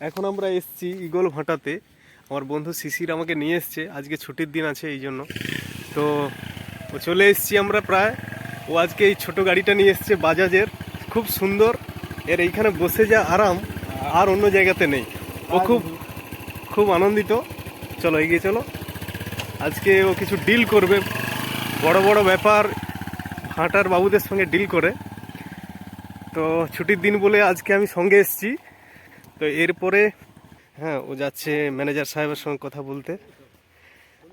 এখন আমরা এসছি ইগল ভাটাতে। আমার বন্ধু শিশির আমাকে নিয়ে এসছে আজকে ছুটির দিন আছে এই জন্য। তো ও চলে এসছি আমরা প্রায়। ও আজকে এই ছোট গাড়িটা নিয়ে এসছে বাজাজের। খুব সুন্দর। এর এইখানে বসে যা আরাম আর অন্য জায়গাতে নেই। ও খুব খুব আনন্দিত। চলো এগিয়ে চলো। আজকে ও কিছু ডিল করবে। বড় বড় ব্যাপার ভাটার বাবুদের সঙ্গে ডিল করে। তো ছুটির দিন বলে আজকে আমি সঙ্গে এসেছি। তো এরপরে হ্যাঁ ও যাচ্ছে ম্যানেজার সাহেবের সঙ্গে কথা বলতে।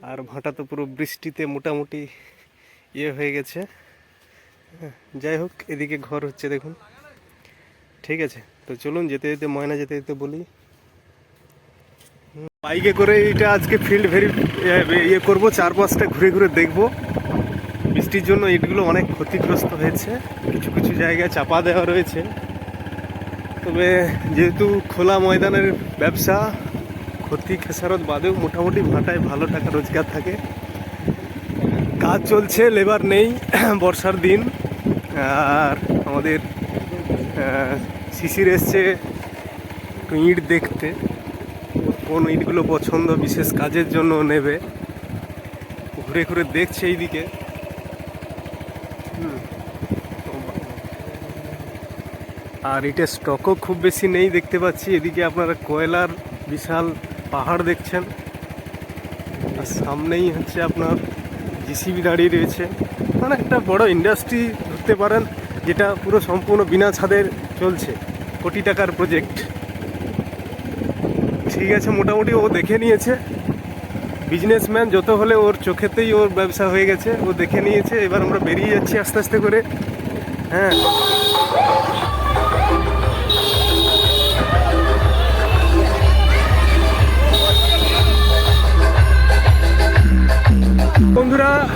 আর ভাটা তো পুরো বৃষ্টিতে মোটামুটি ইয়ে হয়ে গেছে। হ্যাঁ, যাই হোক এদিকে ঘর হচ্ছে দেখুন। ঠিক আছে তো চলুন যেতে যেতে ময়না যেতে যেতে বলি। বাইকে করে এটা আজকে ফিল্ড ভেরি ইয়ে করব চার পাঁচটা ঘুরে ঘুরে দেখব। বৃষ্টির জন্য ইটগুলো অনেক ক্ষতিগ্রস্ত হয়েছে। কিছু কিছু জায়গায় চাপা দেওয়া রয়েছে। তবে যেহেতু খোলা ময়দানের ব্যবসা, ক্ষতি খেসারত বাদেও মোটামুটি ভাটায় ভালো টাকা রোজগার থাকে। কাজ চলছে, লেবার নেই, বর্ষার দিন। আর আমাদের শিশির এসছে একটু ইট দেখতে। কোন ইটগুলো পছন্দ, বিশেষ কাজের জন্য নেবে। ঘুরে ঘুরে দেখছে এইদিকে হুম। আর এটা স্টকও খুব বেশি নেই দেখতে পাচ্ছি। এদিকে আপনারা কয়লার বিশাল পাহাড় দেখছেন। আর সামনেই হচ্ছে আপনার জিসিবি দাঁড়িয়ে রয়েছে। মানে একটা বড় ইন্ডাস্ট্রি ধরতে পারেন, যেটা পুরো সম্পূর্ণ বিনা ছাদের চলছে। কোটি টাকার প্রজেক্ট ঠিক আছে, মোটামুটি ও দেখে নিয়েছে। বিজনেসম্যান যত হলে ওর চোখেতেই ওর ব্যবসা হয়ে গেছে, ও দেখে নিয়েছে। এবার আমরা বেরিয়ে যাচ্ছি আস্তে আস্তে করে। হ্যাঁ।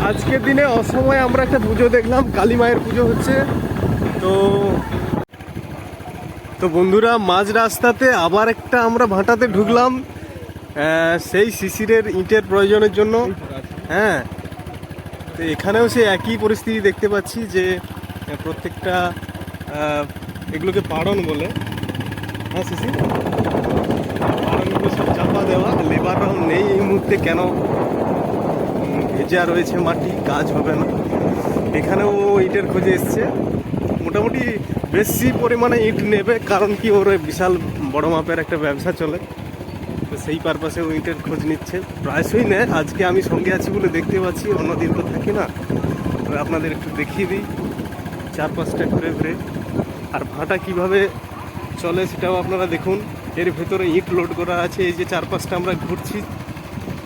আজকের দিনে অসময়ে আমরা একটা পুজো দেখলাম, কালী মায়ের পুজো হচ্ছে। তো তো বন্ধুরা, মাঝ রাস্তাতে আবার একটা আমরা ভাটাতে ঢুকলাম সেই শিশিরের ইটের প্রয়োজনের জন্য। হ্যাঁ তো এখানেও সেই একই পরিস্থিতি দেখতে পাচ্ছি যে, প্রত্যেকটা এগুলোকে পাড়ন বলে। হ্যাঁ শিশির? পাড়নগুলো সব চাপা দেওয়া লেবাররাও নেই এই মুহূর্তে কেন ভেজা রয়েছে মাটি কাজ হবে না। এখানেও ইটের খোঁজে এসছে। মোটামুটি বেশি পরিমাণে ইট নেবে, কারণ কি ওর বিশাল বড় মাপের একটা ব্যবসা চলে। তো সেই পারপাসে ও ইটের খোঁজ নিচ্ছে। প্রায়শই নেয়। আজকে আমি সঙ্গে আছি বলে দেখতে পাচ্ছি, অন্যদিন তো থাকি না। আপনাদের একটু দেখিয়ে দিই। চার পাঁচটা ঘুরে ঘুরে। আর ভাটা কীভাবে চলে সেটাও আপনারা দেখুন। এর ভেতরে ইট লোড করা আছে। এই যে চার পাঁচটা আমরা ঘুরছি,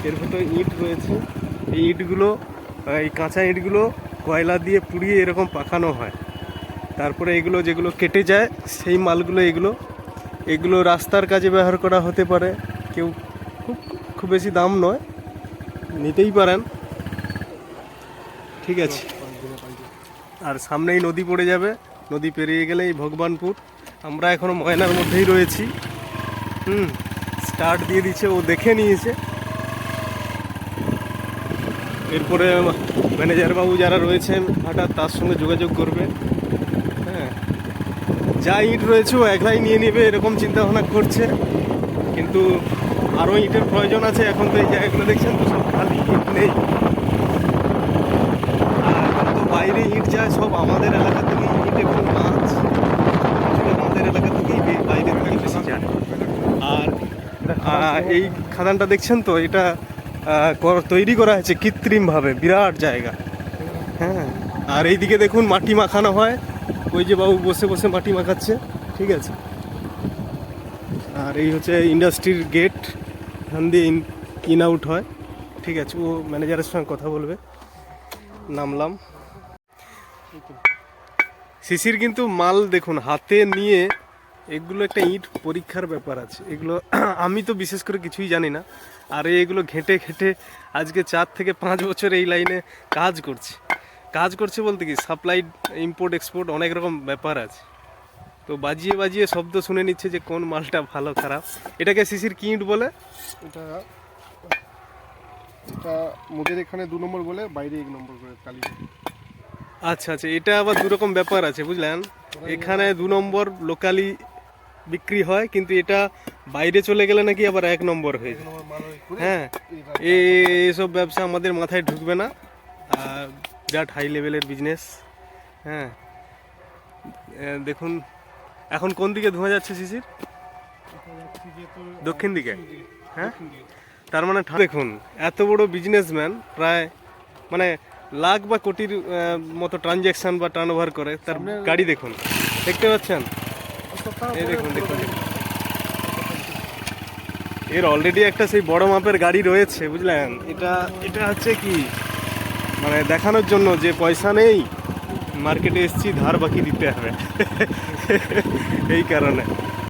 এর ভেতরে ইট রয়েছে। এই ইটগুলো এই কাঁচা ইটগুলো কয়লা দিয়ে পুড়িয়ে এরকম পাকানো হয়। তারপরে এগুলো যেগুলো কেটে যায়, সেই মালগুলো এগুলো এগুলো রাস্তার কাজে ব্যবহার করা হতে পারে। কেউ খুব খুব বেশি দাম নয়, নিতেই পারেন। ঠিক আছে। আর সামনেই নদী পড়ে যাবে, নদী পেরিয়ে গেলেই ভগবানপুর। আমরা এখনও ময়নার মধ্যেই রয়েছি। হুম স্টার্ট দিয়ে দিচ্ছে, ও দেখে নিয়েছে। এরপরে ম্যানেজার বাবু যারা রয়েছেন হঠাৎ তার সঙ্গে যোগাযোগ করবে। হ্যাঁ। যা ইট রয়েছে ও একলাই নিয়ে নেবে, এরকম চিন্তা ভাবনা করছে। কিন্তু আরও ইটের প্রয়োজন আছে, এখন তো এই জায়গাগুলো দেখছেন তো সব খালি, ইট নেই। আর তো বাইরে ইট যায় সব আমাদের এলাকা থেকে ইট এবং মাছ আমাদের এলাকা থেকেই বাইরে বেশি যায়। আর এই খাদানটা দেখছেন তো, এটা তৈরি করা হয়েছে কৃত্রিমভাবে, বিরাট জায়গা। হ্যাঁ আর এইদিকে দেখুন মাটি মাখানো হয়। ওই যে বাবু বসে বসে মাটি মাখাচ্ছে, ঠিক আছে? আর এই হচ্ছে ইন্ডাস্ট্রির গেট, এখান দিয়ে ইন ইন আউট হয়, ঠিক আছে? ও ম্যানেজারের সঙ্গে কথা বলবে। নামলাম। শিশির কিন্তু মাল দেখুন, হাতে নিয়ে এগুলো একটা ইট পরীক্ষার ব্যাপার আছে। এগুলো আমি তো বিশেষ করে কিছুই জানি না। আর এগুলো ঘেঁটে ঘেঁটে আজকে চার থেকে পাঁচ বছর এই লাইনে কাজ করছে। কাজ করছে বলতে কি সাপ্লাই ইম্পোর্ট এক্সপোর্ট অনেক রকম ব্যাপার আছে। তো বাজিয়ে বাজিয়ে শব্দ শুনে নিচ্ছে যে কোন মালটা ভালো খারাপ। এটাকে শিশির কি ইট বলে? এটা এটা মোদের এখানে দু নম্বর বলে বাইরে এক নম্বর করে কালী আচ্ছা আচ্ছা এটা আবার দু রকম ব্যাপার আছে বুঝলেন? এখানে দু নম্বর লোকালি বিক্রি হয় কিন্তু এটা বাইরে চলে গেলে নাকি আবার এক নম্বর হয়ে যায়। হ্যাঁ এই এই এইসব ব্যবসা আমাদের মাথায় ঢুকবে না। আর বিরাট হাই লেভেলের বিজনেস হ্যাঁ। দেখুন এখন কোন দিকে ধোঁয়া যাচ্ছে শিশির? দক্ষিণ দিকে? হ্যাঁ? তার মানে দেখুন এত বড় বিজনেসম্যান প্রায় মানে লাখ বা কোটির মতো ট্রানজ্যাকশন বা টার্ন করে তার গাড়ি দেখুন। দেখতে পাচ্ছেন? এর অলরেডি একটা সেই বড় মাপের গাড়ি রয়েছে, বুঝলেন? এটা এটা হচ্ছে কি? মানে দেখানোর জন্য যে পয়সা নেই মার্কেটে এসছি, ধার বাকি দিতে হবে। এই কারণে।